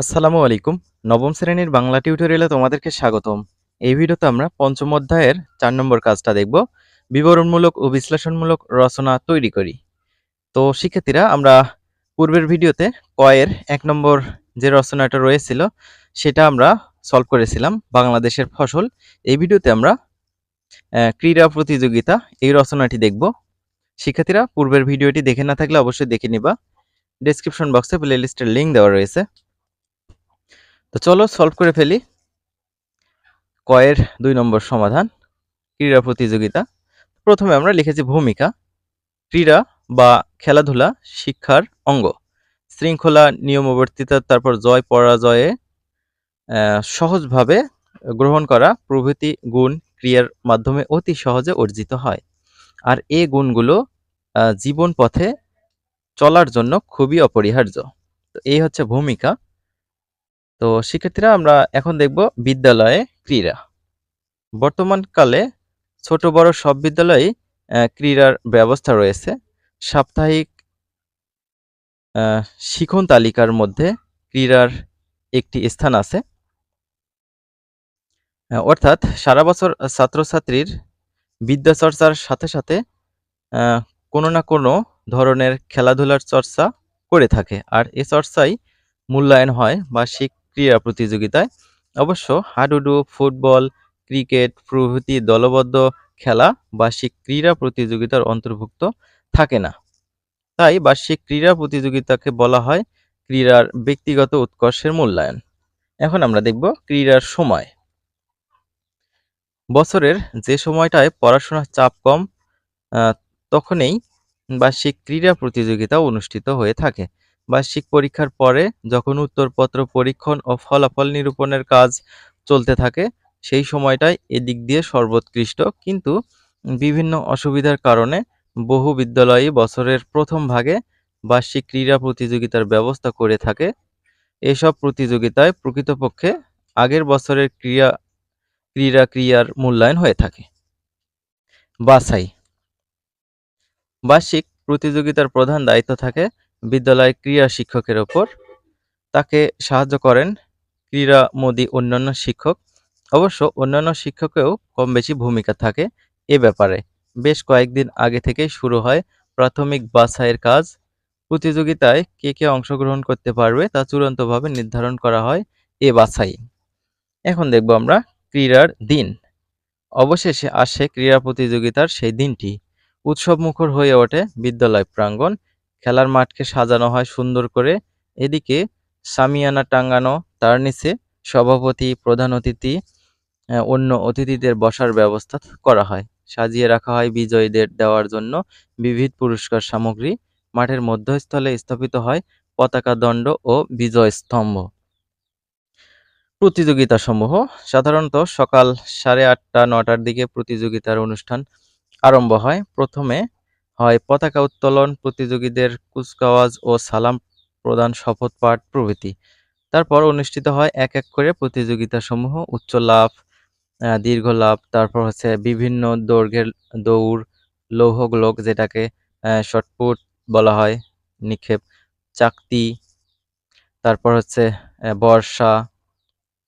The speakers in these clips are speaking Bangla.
আসসালামু আলাইকুম। নবম শ্রেণির বাংলা টিউটোরিয়ালে তোমাদেরকে স্বাগতম। এই ভিডিওতে আমরা পঞ্চম অধ্যায়ের চার নম্বর কাজটা দেখব, বিবরণমূলক ও বিশ্লেষণমূলক রচনা তৈরি করি। তো শিক্ষার্থীরা, আমরা পূর্বের ভিডিওতে কয়ের এক নম্বর যে রচনাটা রয়েছিল, সেটা আমরা সলভ করেছিলাম, বাংলাদেশের ফসল। এই ভিডিওতে আমরা ক্রীড়া প্রতিযোগিতা, এই রচনাটি দেখব। শিক্ষার্থীরা, পূর্বের ভিডিওটি দেখে না থাকলে অবশ্যই দেখে নিবা। ডেসক্রিপশন বক্সে প্লেলিস্টের লিঙ্ক দেওয়া রয়েছে। তো চলো সলভ করে ফেলি। কয়ের দুই নম্বর সমাধান, ক্রীড়া প্রতিযোগিতা। প্রথমে আমরা লিখেছি ভূমিকা, ক্রীড়া বা খেলাধুলা শিক্ষার অঙ্গ। শৃঙ্খলা, নিয়মবর্তিতা, তারপর জয়, পরাজয়ে সহজভাবে গ্রহণ করা প্রভৃতি গুণ ক্রিয়ার মাধ্যমে অতি সহজে অর্জিত হয়। আর এই গুণগুলো জীবন পথে চলার জন্য খুবই অপরিহার্য। তো এই হচ্ছে ভূমিকা। তো শিক্ষার্থীরা আমরা এখন দেখব বিদ্যালয়ে ক্রীড়া। বর্তমানকালে ছোট বড় সব বিদ্যালয়ে ক্রীড়ার ব্যবস্থা রয়েছে। সাপ্তাহিক শিখন তালিকার মধ্যে ক্রীড়ার একটি স্থান আছে। অর্থাৎ সারা বছর ছাত্রছাত্রীর বিদ্যাচর্চার সাথে সাথে কোনো না কোনো ধরনের খেলাধুলার চর্চা করে থাকে। আর এ চর্চাই মূল্যায়ন হয় বার্ষিক ক্রীড়া প্রতিযোগিতায়। অবশ্য হাডুডু, ফুটবল, ক্রিকেট প্রভৃতি দলবদ্ধ খেলা বার্ষিক ক্রীড়া প্রতিযোগিতার অন্তর্ভুক্ত থাকে না। তাই বার্ষিক ক্রীড়া প্রতিযোগিতাকে বলা হয় ক্রীড়ার ব্যক্তিগত উৎকর্ষের মূল্যায়ন। এখন আমরা দেখব ক্রীড়ার সময়। বছরের যে সময়টায় পড়াশোনার চাপ কম তখনই বার্ষিক ক্রীড়া প্রতিযোগিতা অনুষ্ঠিত হয়ে থাকে। বার্ষিক পরীক্ষার পরে যখন উত্তরপত্র পরীক্ষণ ও ফলাফল নিরূপণের কাজ চলতে থাকে, সেই সময়টাই এদিক দিয়ে সর্বোৎকৃষ্ট। কিন্তু বিভিন্ন অসুবিধার কারণে বহু বিদ্যালয়ই বছরের প্রথম ভাগে বার্ষিক ক্রীড়া প্রতিযোগিতার ব্যবস্থা করে থাকে। এসব প্রতিযোগিতায় প্রকৃতপক্ষে আগের বছরের ক্রীড়া ক্রীড়া ক্রিয়ার মূল্যায়ন হয়ে থাকে। বাছাই। বার্ষিক প্রতিযোগিতার প্রধান দায়িত্ব থাকে বিদ্যালয় ক্রীড়া শিক্ষকের ওপর। তাকে সাহায্য করেন ক্রীড়া মোদী অন্যান্য শিক্ষক। অবশ্য অন্যান্য শিক্ষকেও কম বেশি ভূমিকা থাকে এ ব্যাপারে। বেশ কয়েকদিন আগে থেকেই শুরু হয় প্রাথমিক বাছাইয়ের কাজ। প্রতিযোগিতায় কে কে অংশগ্রহণ করতে পারবে তা চূড়ান্তভাবে নির্ধারণ করা হয় এ বাছাই। এখন দেখব আমরা ক্রীড়ার দিন। অবশেষে আসে ক্রীড়া প্রতিযোগিতার সেই দিনটি। উৎসব মুখর হয়ে ওঠে বিদ্যালয় প্রাঙ্গণ খেলার মাঠকে সাজানো হয় সুন্দর করে। এদিকে সামিয়ানা টাঙ্গানো, তার নিচে সভাপতি, প্রধান অতিথি অন্য অতিথিদের বসার ব্যবস্থা করা হয়। সাজিয়ে রাখা হয় বিজয়ীদের দেওয়ার জন্য বিবিধ পুরস্কার সামগ্রী। মাঠের মধ্যস্থলে স্থাপিত হয় পতাকা দণ্ড ও বিজয় স্তম্ভ। প্রতিযোগিতা সমূহ সাধারণত সকাল সাড়ে আটটা, নটার দিকে প্রতিযোগিতার অনুষ্ঠান আরম্ভ হয়। প্রথমে হয় পতাকা উত্তোলন, প্রতিযোগীদের কুচকাওয়াজ ও সালাম প্রদান শপথ পাঠ প্রভৃতি। তারপর অনুষ্ঠিত হয় এক এক করে প্রতিযোগিতাসমূহ, উচ্চ লাভ দীর্ঘ লাভ, তারপর হচ্ছে বিভিন্ন দৈর্ঘ্যের দৌড়, লৌহ গোলক যেটাকে শর্টপুট বলা হয়, নিক্ষেপ, চাকতি, তারপর হচ্ছে বর্ষা,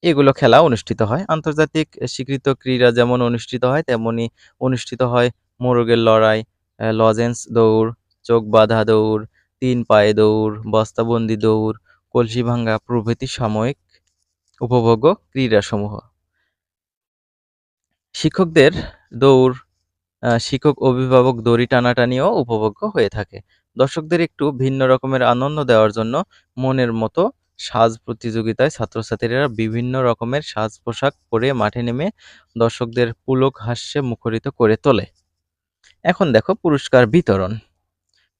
এগুলো খেলা অনুষ্ঠিত হয়। আন্তর্জাতিক স্বীকৃত ক্রীড়া যেমন অনুষ্ঠিত হয়, তেমনি অনুষ্ঠিত হয় মোরগের লড়াই লজেন্স দৌড়, চোখ বাঁধা দৌড়, তিন পায়ে দৌড়, বস্তাবন্দি দৌড়, কলসি ভাঙ্গা প্রভৃতি সাময়িক উপভোগ্য ক্রীড়াসমূহ। শিক্ষকদের দৌড় শিক্ষক, অভিভাবক দড়ি টানাটানিও উপভোগ্য হয়ে থাকে। দর্শকদের একটু ভিন্ন রকমের আনন্দ দেওয়ার জন্য মনের মতো সাজ প্রতিযোগিতায় ছাত্রছাত্রীরা বিভিন্ন রকমের সাজ পোশাক পরে মাঠে নেমে দর্শকদের পুলক হাস্যে মুখরিত করে তোলে। এখন দেখো পুরস্কার বিতরণ।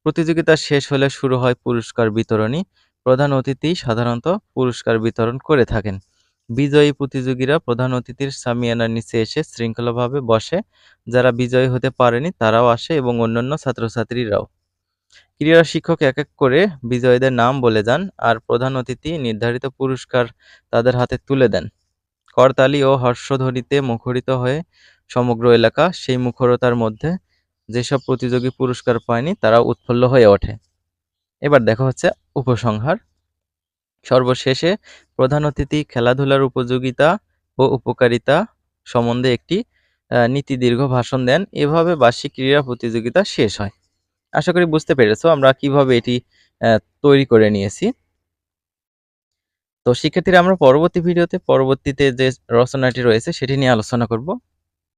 প্রতিযোগিতা শেষ হলে শুরু হয় পুরস্কার বিতরণী। প্রধান অতিথি সাধারণত পুরস্কার বিতরণ করে থাকেন। বিজয়ী প্রতিযোগীরা প্রধান অতিথির সামিয়ানার নিচে এসে শৃঙ্খলাভাবে বসে। যারা বিজয়ী হতে পারেনি, তারাও আসে এবং অন্যান্য ছাত্রছাত্রীরাও। ক্রীড়া শিক্ষক এক এক করে বিজয়ীদের নাম বলে যান আর প্রধান অতিথি নির্ধারিত পুরস্কার তাদের হাতে তুলে দেন। করতালি ও হর্ষধ্বনিতে মুখরিত হয়ে সমগ্র এলাকা সেই মুখরতার মধ্যে যেসব প্রতিযোগী পুরস্কার পায়নি তারা উৎফুল্ল হয়ে ওঠে। এবার দেখা হচ্ছে উপসংহার। সর্বশেষে প্রধান অতিথি খেলাধুলার উপযোগিতা ও উপকারিতা সম্বন্ধে একটি নীতি দীর্ঘ ভাষণ দেন। এভাবে বার্ষিক ক্রীড়া প্রতিযোগিতা শেষ হয়। আশা করি বুঝতে পেরেছ আমরা কীভাবে এটি তৈরি করে নিয়েছি। তো শিক্ষার্থীরা, আমরা পরবর্তী ভিডিওতে পরবর্তীতে যে রচনাটি রয়েছে, সেটি নিয়ে আলোচনা করব।